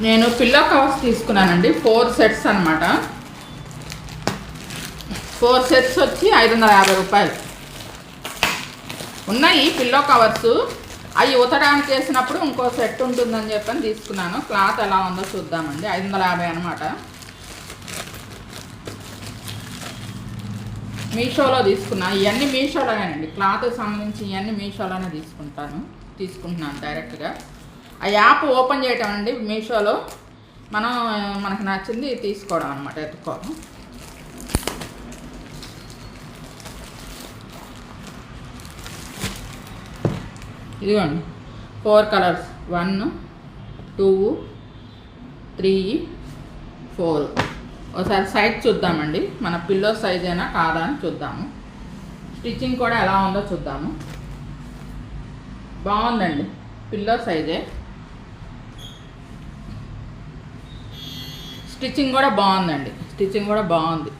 నేను pillow covers తీసుకున్నానండి. Four sets అన్నమాట. ఫోర్ సెట్స్ వచ్చి ఐదు వందల యాభై రూపాయలు. ఉన్నాయి పిల్లో కవర్స్. అవి ఉతడానికి వేసినప్పుడు ఇంకో సెట్ ఉంటుందని చెప్పని తీసుకున్నాను. క్లాత్ ఎలా ఉందో చూద్దామండి. ఐదు వందల యాభై అనమాట మీషోలో తీసుకున్నా. ఇవన్నీ మీషోలోనేనండి. క్లాత్ సంబంధించి ఇవన్నీ మీషోలోనే తీసుకుంటాను. తీసుకుంటున్నాను డైరెక్ట్గా. ఆ యాప్ ఓపెన్ చేయటం అండి మీషోలో. మనం మనకు నచ్చింది తీసుకోవడం అనమాట ఎత్తుకోవడం. ఇదిగోండి four colours. One two three four. ఒకసారి సైజ్ చూద్దామండి. మన పిల్లో సైజ్ అయినా కాదా అని చూద్దాము. స్టిచ్చింగ్ కూడా ఎలా ఉందో చూద్దాము. బాగుందండి పిల్లో సైజే. స్టిచ్చింగ్ కూడా బాగుందండి. స్టిచ్చింగ్ కూడా బాగుంది.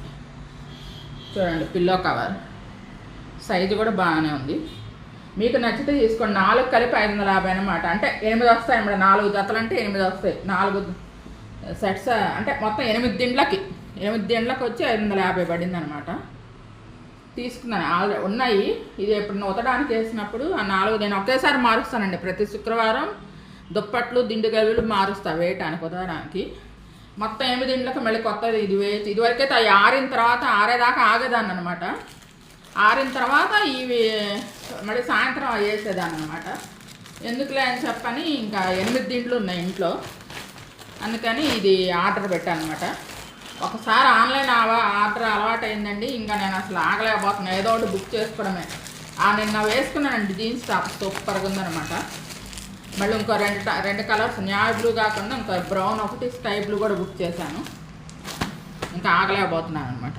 చూడండి పిల్లో కవర్. సైజు కూడా బాగానే ఉంది. మీకు నచ్చితే తీసుకోండి. నాలుగు కలిపి ఐదు వందల యాభై అనమాట అంటే ఎనిమిది వస్తాయి అన్నమాట. నాలుగు జతలు అంటే ఎనిమిది వస్తాయి. నాలుగు సెట్స్ అంటే మొత్తం ఎనిమిది దిండ్లకి. ఎనిమిది దిండ్లకి వచ్చి ఐదు వందల యాభై పడింది అనమాట తీసుకున్నాను. ఆల్రెడీ ఉన్నాయి. ఇది ఎప్పుడు నూతడానికి వేసినప్పుడు ఆ నాలుగు నేను ఒకేసారి మారుస్తానండి. ప్రతి శుక్రవారం దుప్పట్లు దిండు గలువులు మారుస్తా వేయటానికి ఉదాహరణకి మొత్తం ఎనిమిది మళ్ళీ కొత్తది ఇది వేసి ఇదివరకైతే అవి ఆరిన తర్వాత ఆరేదాకా ఆగేదాన్ని అనమాట ఆరిన తర్వాత ఇవి మళ్ళీ సాయంత్రం వేసేదాన్ని అనమాట ఎందుకులే అని చెప్పని ఇంకా ఎనిమిది దిండ్లు ఉన్నాయి ఇంట్లో. అందుకని ఇది ఆర్డర్ పెట్టాను అనమాట ఒకసారి ఆన్లైన్ ఆర్డర్ అలవాటు అయిందండి ఇంకా నేను అసలు ఆగలేకపోతున్నాను ఏదో ఒకటి బుక్ చేసుకోవడమే. ఆ నిన్న వేసుకున్నానండి జీన్స్ టాప్. సూపర్గా ఉందనమాట మళ్ళీ ఇంకో రెండు రెండు కలర్స్ న్యాయ బ్లూ కాకుండా ఇంకో బ్రౌన్ ఒకటి స్కై బ్లూ కూడా బుక్ చేశాను. ఇంకా ఆగలేకపోతున్నాను అనమాట